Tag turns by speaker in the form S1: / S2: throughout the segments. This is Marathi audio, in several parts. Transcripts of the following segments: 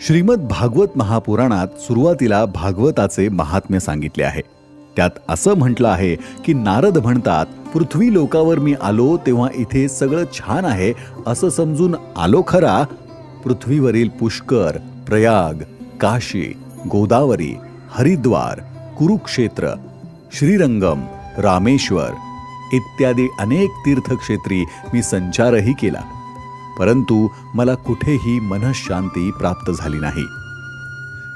S1: श्रीमद भागवत महापुराणात सुरुवातीला भागवताचे महात्म्य सांगितले आहे. त्यात असं म्हटलं आहे की नारद म्हणतात पृथ्वी लोकावर मी आलो तेव्हा इथे सगळं छान आहे असं समजून आलो खरा. पृथ्वीवरील पुष्कर प्रयाग काशी गोदावरी हरिद्वार कुरुक्षेत्र श्रीरंगम रामेश्वर इत्यादी अनेक तीर्थक्षेत्री मी संचारही केला. परंतु मला कुठेही मनशांती प्राप्त झाली नाही.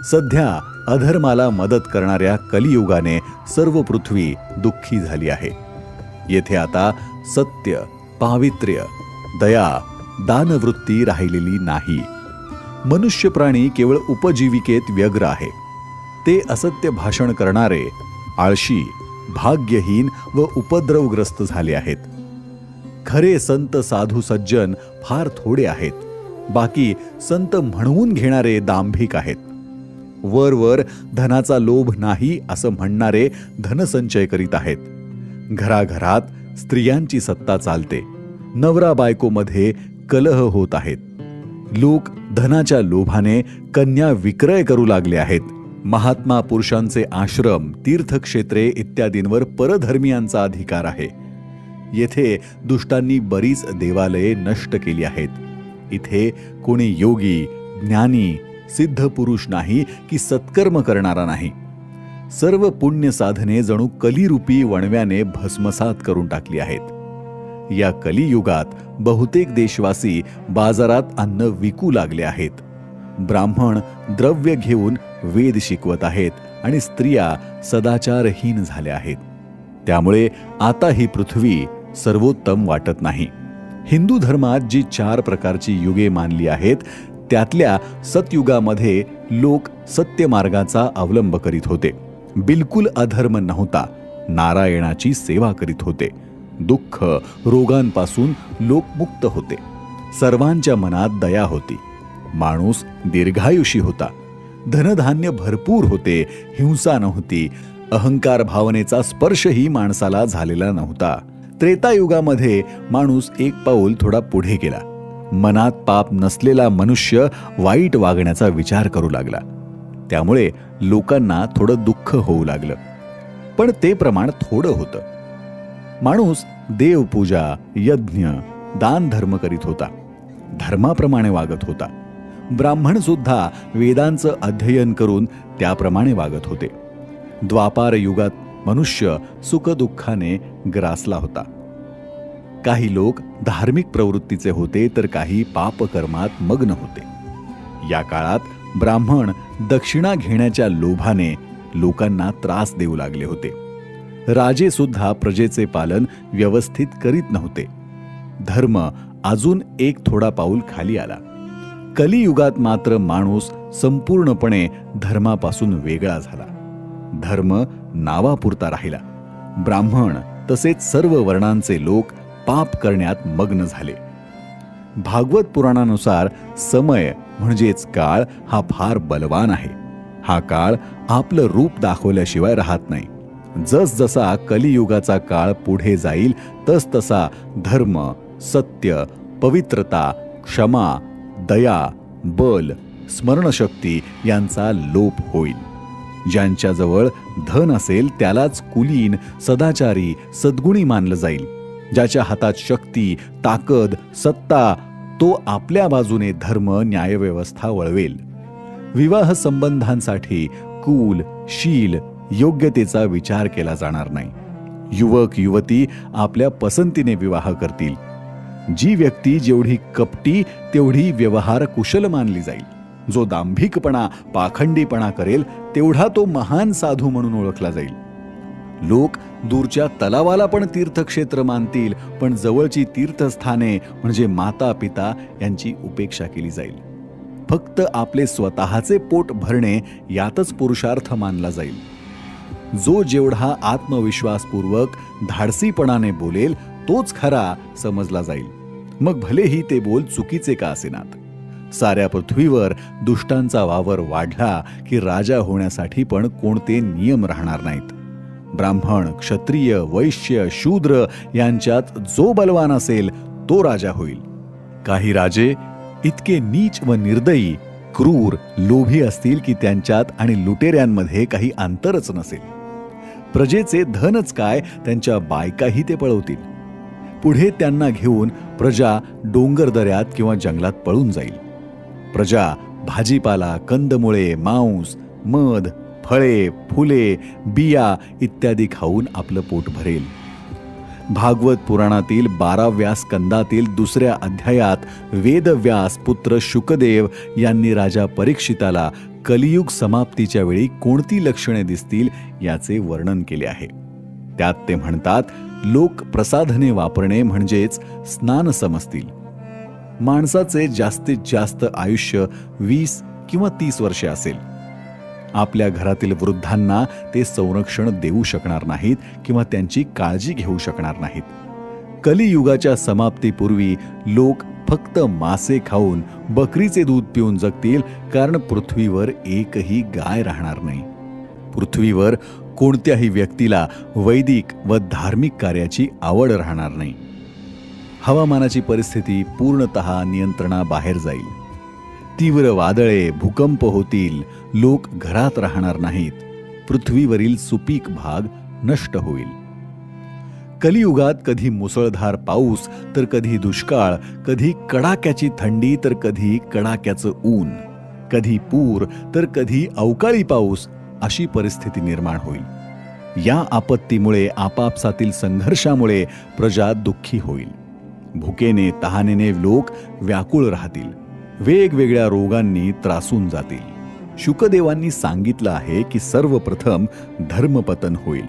S1: सध्या अधर्माला मदत करणाऱ्या कलियुगाने सर्व पृथ्वी दुःखी झाली आहे. येथे आता सत्य पावित्र्य दया दानवृत्ती राहिलेली नाही. मनुष्य प्राणी केवळ उपजीविकेत व्यग्र आहे. ते असत्य भाषण करणारे आळशी भाग्यहीन व उपद्रवग्रस्त झाले आहेत. खरे संत साधू सज्जन फार थोडे आहेत. बाकी संत म्हणवून घेणारे दांभिक आहेत. वर वर धनाचा लोभ नाही असं म्हणणारे धनसंचय करीत आहेत. घराघरात स्त्रियांची सत्ता चालते. नवरा बायकोमध्ये कलह होत आहेत. लोक धनाच्या लोभाने कन्या विक्रय करू लागले आहेत. महात्मा पुरुषांचे आश्रम तीर्थक्षेत्रे इत्यादींवर परधर्मियांचा अधिकार आहे. येथे दुष्टांनी बरीच देवालये नष्ट केली आहेत. इथे कोणी योगी ज्ञानी सिद्ध पुरुष नाही की सत्कर्म करणारा नाही. सर्व पुण्य साधने जणू कलिरूपी वणव्याने भस्मसात करून टाकली आहेत. या कलियुगात बहुतेक देशवासी बाजारात अन्न विकू लागले आहेत. ब्राह्मण द्रव्य घेऊन वेद शिकवत आहेत आणि स्त्रिया सदाचारहीन झाल्या आहेत. त्यामुळे आता ही पृथ्वी सर्वोत्तम वाटत नाही. हिंदू धर्मात जी चार प्रकारची युगे मानली आहेत त्यातल्या सतयुगामध्ये लोक सत्य मार्गाचा अवलंब करीत होते. बिलकुल अधर्म नव्हता नारायणाची सेवा करीत होते. दुःख रोगांपासून लोक मुक्त होते. सर्वांच्या मनात दया होती. माणूस दीर्घायुषी होता. धनधान्य भरपूर होते हिंसा नव्हती अहंकार भावनेचा स्पर्शही माणसाला झालेला नव्हता. त्रेतायुगामध्ये माणूस एक पाऊल थोडा पुढे गेला. मनात पाप नसलेला मनुष्य वाईट वागण्याचा विचार करू लागला. त्यामुळे लोकांना थोडं दुःख होऊ लागलं. पण ते प्रमाण थोडं होतं. माणूस देवपूजा यज्ञ दान धर्म करीत होता. धर्माप्रमाणे वागत होता. ब्राह्मण सुद्धा वेदांचं अध्ययन करून त्याप्रमाणे वागत होते. द्वापार युगात मनुष्य सुखदुःखाने ग्रासला होता. काही लोक धार्मिक प्रवृत्तीचे होते तर काही पापकर्मात मग्न होते. या काळात ब्राह्मण दक्षिणा घेण्याच्या लोभाने लोकांना त्रास देऊ लागले होते. राजे सुद्धा प्रजेचे पालन व्यवस्थित करीत नव्हते. धर्म अजून एक थोडा पाऊल खाली आला. कलियुगात मात्र माणूस संपूर्णपणे धर्मापासून वेगळा झाला. धर्म नावापुरता राहिला. ब्राह्मण तसेच सर्व वर्णांचे लोक पाप करण्यात मग्न झाले. भागवत पुराणानुसार समय म्हणजेच काळ हा फार बलवान आहे. हा काळ आपलं रूप दाखवल्याशिवाय राहत नाही. जसजसा कलियुगाचा काळ पुढे जाईल तसतसा धर्म सत्य पवित्रता क्षमा दया बल स्मरणशक्ती यांचा लोप होईल. ज्यांच्याजवळ धन असेल त्यालाच कुलीन सदाचारी सद्गुणी मानलं जाईल. ज्याच्या हातात शक्ती ताकद सत्ता तो आपल्या बाजूने धर्म न्यायव्यवस्था वळवेल. विवाह संबंधांसाठी कुल शील योग्यतेचा विचार केला जाणार नाही. युवक युवती आपल्या पसंतीने विवाह करतील. जी व्यक्ती जेवढी कपटी तेवढी व्यवहार कुशल मानली जाईल. जो दांभिकपणा पाखंडीपणा करेल तेवढा तो महान साधू म्हणून ओळखला जाईल. लोक दूरच्या तलावाला पण तीर्थक्षेत्र मानतील पण जवळची तीर्थस्थाने म्हणजे माता पिता यांची उपेक्षा केली जाईल. फक्त आपले स्वतःचे पोट भरणे यातच पुरुषार्थ मानला जाईल. जो जेवढा आत्मविश्वासपूर्वक धाडसीपणाने बोलेल तोच खरा समजला जाईल. मग भलेही ते बोल चुकीचे का असेनात? साऱ्या पृथ्वीवर दुष्टांचा वावर वाढला की राजा होण्यासाठी पण कोणते नियम राहणार नाहीत. ब्राह्मण क्षत्रिय वैश्य शूद्र यांच्यात जो बलवान असेल तो राजा होईल. काही राजे इतके नीच व निर्दयी क्रूर लोभी असतील की त्यांच्यात आणि लुटेऱ्यांमध्ये काही अंतरच नसेल. प्रजेचे धनच काय त्यांच्या बायकाही ते पळवतील. पुढे त्यांना घेऊन प्रजा डोंगरदऱ्यात किंवा जंगलात पळून जाईल. प्रजा भाजीपाला कंदमुळे मांस मध फळे फुले बिया इत्यादी खाऊन आपलं पोट भरेल. भागवत पुराणातील बाराव्या स्कंदातील दुसऱ्या अध्यायात वेदव्यास पुत्र शुकदेव यांनी राजा परीक्षिताला कलियुग समाप्तीच्या वेळी कोणती लक्षणे दिसतील याचे वर्णन केले आहे. त्यात ते म्हणतात लोक प्रसाधने वापरणे म्हणजेच स्नान समजतील. माणसाचे जास्तीत जास्त आयुष्य वीस किंवा तीस वर्षे असेल. आपल्या घरातील वृद्धांना ते संरक्षण देऊ शकणार नाहीत किंवा त्यांची काळजी घेऊ शकणार नाहीत. कलियुगाच्या समाप्तीपूर्वी लोक फक्त मासे खाऊन बकरीचे दूध पिऊन जगतील कारण पृथ्वीवर एकही गाय राहणार नाही. पृथ्वीवर कोणत्याही व्यक्तीला वैदिक व धार्मिक कार्याची आवड राहणार नाही. हवामानाची परिस्थिती पूर्णतः नियंत्रणाबाहेर जाईल. तीव्र वादळे भूकंप होतील लोक घरात राहणार नाहीत. पृथ्वीवरील सुपीक भाग नष्ट होईल. कलियुगात कधी मुसळधार पाऊस तर कधी दुष्काळ कधी कडाक्याची थंडी तर कधी कडाक्याचं ऊन. कधी पूर तर कधी अवकाळी पाऊस अशी परिस्थिती निर्माण होईल. या आपत्तीमुळे आपापसातील संघर्षामुळे प्रजा दुःखी होईल. भुकेने तहानेने लोक व्याकुळ राहतील. वेगवेगळ्या रोगांनी त्रासून जातील. शुकदेवांनी सांगितलं आहे की सर्वप्रथम धर्मपतन होईल.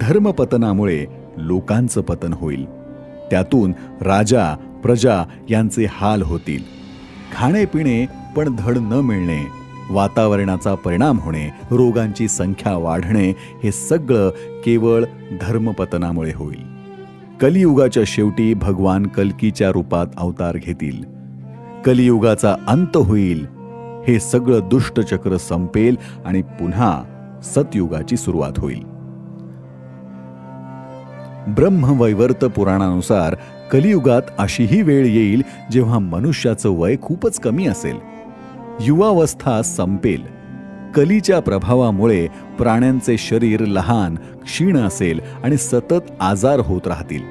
S1: धर्मपतनामुळे लोकांचं पतन होईल. त्यातून राजा प्रजा यांचे हाल होतील. खाणेपिणे पण धड न मिळणे वातावरणाचा परिणाम होणे रोगांची संख्या वाढणे हे सगळं केवळ धर्मपतनामुळे होईल. कलियुगाच्या शेवटी भगवान कल्कीच्या रूपात अवतार घेतील. कलियुगाचा अंत होईल. हे सगळं दुष्टचक्र संपेल आणि पुन्हा सतयुगाची सुरुवात होईल. ब्रह्मवैवर्त पुराणानुसार कलियुगात अशीही वेळ येईल जेव्हा मनुष्याचं वय खूपच कमी असेल. युवावस्था संपेल. कलीच्या प्रभावामुळे प्राण्यांचे शरीर लहान क्षीण असेल आणि सतत आजार होत राहतील.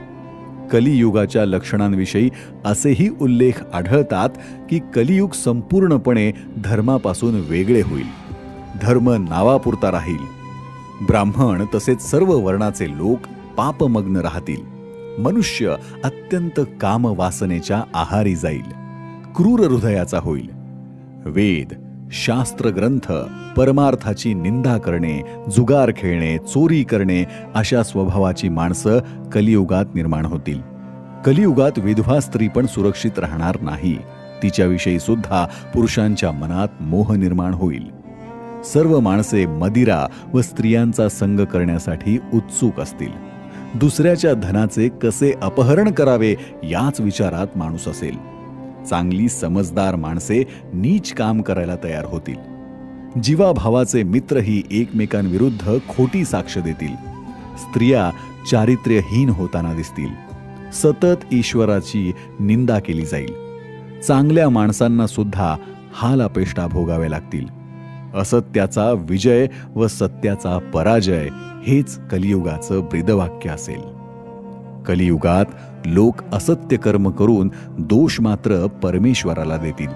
S1: कलियुगाच्या लक्षणांविषयी असेही उल्लेख आढळतात की कलियुग संपूर्णपणे धर्मापासून वेगळे होईल. धर्म नावापुरता राहील. ब्राह्मण तसेच सर्व वर्णाचे लोक पापमग्न राहतील. मनुष्य अत्यंत कामवासनेच्या आहारी जाईल. क्रूर हृदयाचा होईल. वेद शास्त्रग्रंथ परमार्थाची निंदा करणे जुगार खेळणे चोरी करणे अशा स्वभावाची माणसं कलियुगात निर्माण होतील. कलियुगात विधवा स्त्री पण सुरक्षित राहणार नाही. तिच्याविषयी सुद्धा पुरुषांच्या मनात मोह निर्माण होईल. सर्व माणसे मदिरा व स्त्रियांचा संग करण्यासाठी उत्सुक असतील. दुसऱ्याच्या धनाचे कसे अपहरण करावे याच विचारात माणूस असेल. चांगली समजदार माणसे नीच काम करायला तयार होतील. जीवाभावाचे मित्रही एकमेकांविरुद्ध खोटी साक्ष देतील. स्त्रिया चारित्र्यहीन होताना दिसतील. सतत ईश्वराची निंदा केली जाईल. चांगल्या माणसांना सुद्धा हाल अपेष्टा भोगावे लागतील. असत्याचा विजय व सत्याचा पराजय हेच कलियुगाचं ब्रीदवाक्य असेल. कलियुगात लोक असत्य कर्म करून दोष मात्र परमेश्वराला देतील.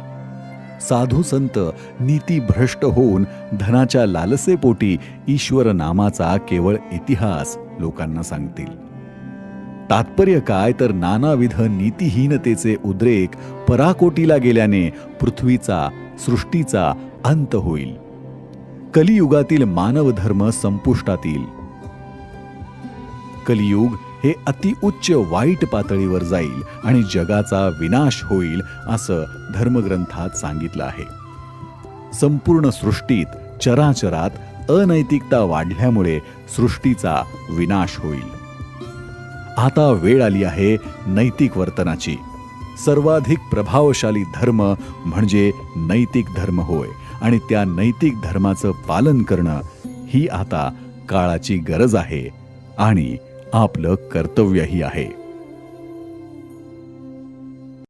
S1: साधू संत नीती भ्रष्ट होऊन धनाच्या लालसेपोटी ईश्वर नामाचा केवळ इतिहास लोकांना सांगतील. तात्पर्य काय तर नानाविध नीतिहीनतेचे उद्रेक पराकोटीला गेल्याने पृथ्वीचा सृष्टीचा अंत होईल. कलियुगातील मानवधर्म संपुष्टातील. कलियुग हे अतिउच्च वाईट पातळीवर जाईल आणि जगाचा विनाश होईल असं धर्मग्रंथात सांगितलं आहे. संपूर्ण सृष्टीत चराचरात अनैतिकता वाढल्यामुळे सृष्टीचा विनाश होईल. आता वेळ आली आहे नैतिक वर्तनाची. सर्वाधिक प्रभावशाली धर्म म्हणजे नैतिक धर्म होय आणि त्या नैतिक धर्माचं पालन करणं ही आता काळाची गरज आहे आणि आपलं कर्तव्यही आहे.